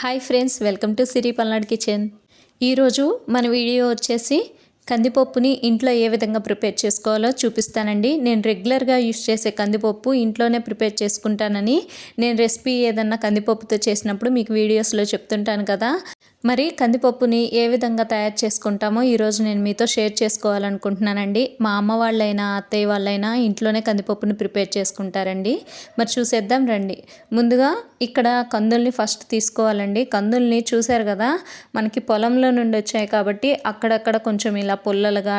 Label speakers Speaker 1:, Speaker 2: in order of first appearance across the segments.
Speaker 1: Hi friends welcome to Siri Palnadu kitchen. ఈరోజు మన video వచ్చేసి కందిపప్పుని ఇంట్లో ఏ విధంగా ప్రిపేర్ చేసుకోవాలో చూపిస్తానండి. నేను రెగ్యులర్గా యూస్ చేసే కందిపప్పు ఇంట్లోనే ప్రిపేర్ చేసుకుంటానని నేను రెసిపీ ఏదన్నా కందిపప్పుతో చేసినప్పుడు మీకు వీడియోస్లో చెప్తుంటాను కదా. మరి కందిపప్పుని ఏ విధంగా తయారు చేసుకుంటామో ఈరోజు నేను మీతో షేర్ చేసుకోవాలనుకుంటున్నానండి. మా అమ్మ వాళ్ళైనా అత్తయ్య వాళ్ళైనా ఇంట్లోనే కందిపప్పుని ప్రిపేర్ చేసుకుంటారండి. మరి చూసేద్దాం రండి. ముందుగా ఇక్కడ కందుల్ని ఫస్ట్ తీసుకోవాలండి. కందుల్ని చూశారు కదా మనకి పొలంలో నుండి వచ్చాయి కాబట్టి అక్కడక్కడ కొంచెం ఇలా పుల్లలుగా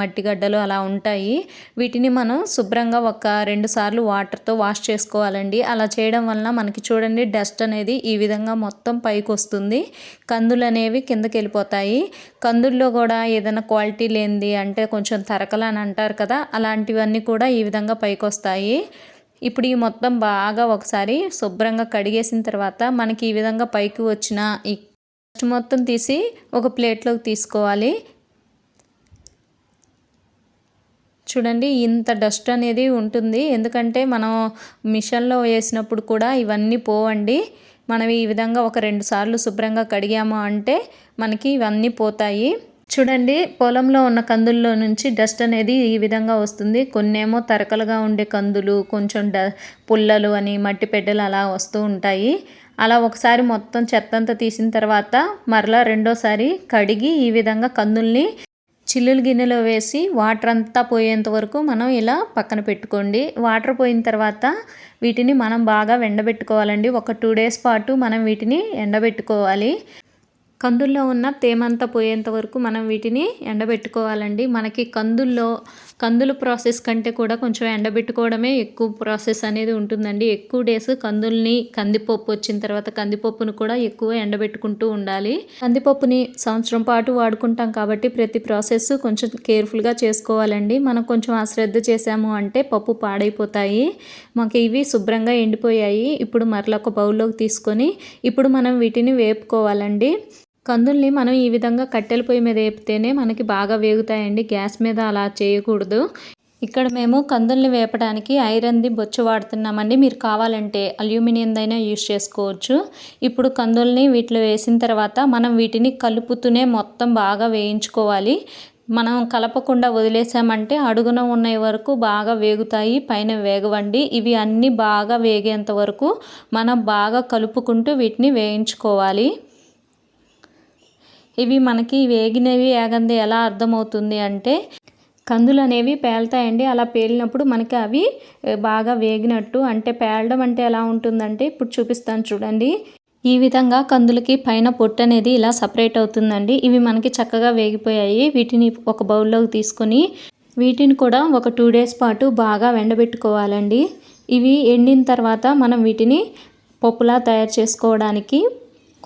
Speaker 1: మట్టి గడ్డలు అలా ఉంటాయి. వీటిని మనం శుభ్రంగా ఒక రెండు సార్లు వాటర్తో వాష్ చేసుకోవాలండి. అలా చేయడం వలన మనకి చూడండి డస్ట్ అనేది ఈ విధంగా మొత్తం పైకి వస్తుంది. కందులు అనేవి కిందకి వెళ్ళిపోతాయి కందుల్లో కూడా ఏదైనా క్వాలిటీ లేనిది అంటే కొంచెం తరకలు అని అంటారు కదా అలాంటివన్నీ కూడా ఈ విధంగా పైకి వస్తాయి ఇప్పుడు ఈ మొత్తం బాగా ఒకసారి శుభ్రంగా కడిగేసిన తర్వాత మనకి ఈ విధంగా పైకి వచ్చిన ఈ మొత్తం తీసి ఒక ప్లేట్లోకి తీసుకోవాలి. చూడండి ఇంత డస్ట్ అనేది ఉంటుంది. ఎందుకంటే మనం మిషన్లో వేసినప్పుడు కూడా ఇవన్నీ పోవండి. మనం ఈ విధంగా ఒక రెండు సార్లు శుభ్రంగా కడిగాము అంటే మనకి ఇవన్నీ పోతాయి. చూడండి పొలంలో ఉన్న కందుల్లో నుంచి డస్ట్ అనేది ఈ విధంగా వస్తుంది. కొన్నేమో తరకలుగా ఉండే కందులు కొంచెం డ పుల్లలు అని మట్టి పెడ్డలు అలా వస్తూ ఉంటాయి. అలా ఒకసారి మొత్తం చెత్త అంతా తీసిన తర్వాత మరలా రెండోసారి కడిగి ఈ విధంగా కందుల్ని చిల్లులు గిన్నెలో వేసి వాటర్ అంతా పోయేంత వరకు మనం ఇలా పక్కన పెట్టుకోండి. వాటర్ పోయిన తర్వాత వీటిని మనం బాగా ఎండబెట్టుకోవాలండి ఒక టూ డేస్ పాటు మనం వీటిని ఎండబెట్టుకోవాలి. కందుల్లో ఉన్న తేమంతా పోయేంత వరకు మనం వీటిని ఎండబెట్టుకోవాలండి. మనకి కందుల్లో కందుల ప్రాసెస్ కంటే కూడా కొంచెం ఎండబెట్టుకోవడమే ఎక్కువ ప్రాసెస్ అనేది ఉంటుందండి. ఎక్కువ డేస్ కందుల్ని కందిపప్పు వచ్చిన తర్వాత కందిపప్పును కూడా ఎక్కువ ఎండబెట్టుకుంటూ ఉండాలి. కందిపప్పుని సంవత్సరం పాటు వాడుకుంటాం కాబట్టి ప్రతి ప్రాసెస్ కొంచెం కేర్ఫుల్గా చేసుకోవాలండి. మనం కొంచెం అశ్రద్ధ చేసాము అంటే పప్పు పాడైపోతాయి. మాకు ఇవి శుభ్రంగా ఎండిపోయాయి. ఇప్పుడు మరలొక బౌల్లోకి తీసుకొని ఇప్పుడు మనం వీటిని వేపుకోవాలండి. కందుల్ని మనం ఈ విధంగా కట్టెల పొయ్యి మీద వేపితేనే మనకి బాగా వేగుతాయండి. గ్యాస్ మీద అలా చేయకూడదు. ఇక్కడ మేము కందుల్ని వేపడానికి ఐరన్ది బొచ్చు వాడుతున్నామండి. మీరు కావాలంటే అల్యూమినియందైనా యూస్ చేసుకోవచ్చు. ఇప్పుడు కందుల్ని వీటిలో వేసిన తర్వాత మనం వీటిని కలుపుతూనే మొత్తం బాగా వేయించుకోవాలి. మనం కలపకుండా వదిలేసామంటే అడుగున ఉన్న వరకు బాగా వేగుతాయి పైన వేగవండి. ఇవి అన్నీ బాగా వేగేంత వరకు మనం బాగా కలుపుకుంటూ వీటిని వేయించుకోవాలి. ఇవి మనకి వేగినవి వేగంది ఎలా అర్థమవుతుంది అంటే కందులు అనేవి పేలుతాయండి. అలా పేలినప్పుడు మనకి అవి బాగా వేగినట్టు అంటే పేలడం అంటే ఎలా ఉంటుందంటే ఇప్పుడు చూపిస్తాను చూడండి. ఈ విధంగా కందులకి పైన పొట్టు అనేది ఇలా సపరేట్ అవుతుందండి. ఇవి మనకి చక్కగా వేగిపోయాయి. వీటిని ఒక బౌల్లోకి తీసుకొని వీటిని కూడా ఒక టూ డేస్ పాటు బాగా ఎండబెట్టుకోవాలండి ఇవి ఎండిన తర్వాత మనం వీటిని పప్పులా తయారు చేసుకోవడానికి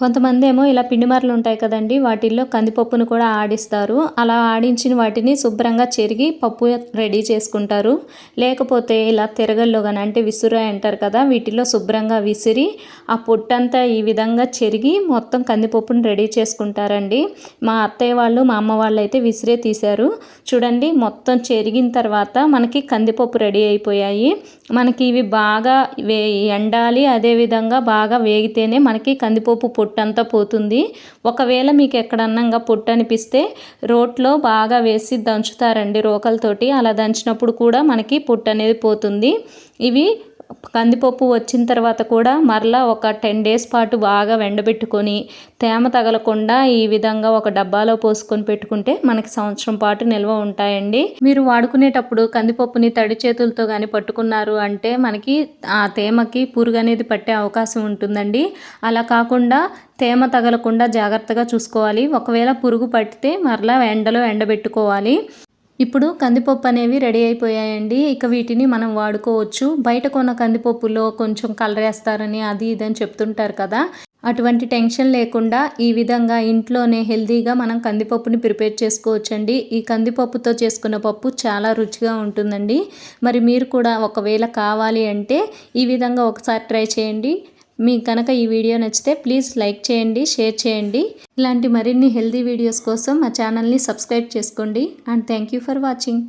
Speaker 1: కొంతమంది ఏమో ఇలా పిండిమరలు ఉంటాయి కదండి వాటిల్లో కందిపప్పును కూడా ఆడిస్తారు. అలా ఆడించిన వాటిని శుభ్రంగా చెరిగి పప్పు రెడీ చేసుకుంటారు. లేకపోతే ఇలా తిరగల్లో కానీ అంటే విసురా అంటారు కదా వీటిలో శుభ్రంగా విసిరి ఆ పొట్టంతా ఈ విధంగా చెరిగి మొత్తం కందిపప్పును రెడీ చేసుకుంటారండి. మా అత్తయ్య వాళ్ళు మా అమ్మ వాళ్ళు అయితే విసిరే తీశారు. చూడండి మొత్తం చెరిగిన తర్వాత మనకి కందిపప్పు రెడీ అయిపోయాయి. మనకి ఇవి బాగా వే ఎండాలి అదేవిధంగా బాగా వేగితేనే మనకి కందిపప్పు పొట్టు పొట్టంతా పోతుంది. ఒకవేళ మీకు ఎక్కడన్నంగా పొట్టు అనిపిస్తే రోట్లో బాగా వేసి దంచుతారండి రోకలతోటి. అలా దంచినప్పుడు కూడా మనకి పొట్టు అనేది పోతుంది. ఇవి కందిపప్పు వచ్చిన తర్వాత కూడా మరలా ఒక టెన్ డేస్ పాటు బాగా ఎండబెట్టుకొని తేమ తగలకుండా ఈ విధంగా ఒక డబ్బాలో పోసుకొని పెట్టుకుంటే మనకి సంవత్సరం పాటు నిల్వ ఉంటాయండి. మీరు వాడుకునేటప్పుడు కందిపప్పుని తడి చేతులతో కానీ పట్టుకున్నారు అంటే మనకి ఆ తేమకి పురుగు అనేది పట్టే అవకాశం ఉంటుందండి. అలా కాకుండా తేమ తగలకుండా జాగ్రత్తగా చూసుకోవాలి. ఒకవేళ పురుగు పట్టితే మరలా ఎండలో ఎండబెట్టుకోవాలి. ఇప్పుడు కందిపప్పు అనేవి రెడీ అయిపోయాయండి. ఇక వీటిని మనం వాడుకోవచ్చు. బయట కొన్న కందిపప్పులో కొంచెం కలరేస్తారని అది ఇది అని చెప్తుంటారు కదా. అటువంటి టెన్షన్ లేకుండా ఈ విధంగా ఇంట్లోనే హెల్తీగా మనం కందిపప్పుని ప్రిపేర్ చేసుకోవచ్చండి. ఈ కందిపప్పుతో చేసుకున్న పప్పు చాలా రుచిగా ఉంటుందండి. మరి మీరు కూడా ఒకవేళ కావాలి అంటే ఈ విధంగా ఒకసారి ట్రై చేయండి. మీకు కనుక ఈ వీడియో నచ్చితే ప్లీజ్ లైక్ చేయండి షేర్ చేయండి. ఇలాంటి మరిన్ని హెల్తీ వీడియోస్ కోసం మా ఛానల్ని సబ్స్క్రైబ్ చేసుకోండి. And thank you for watching.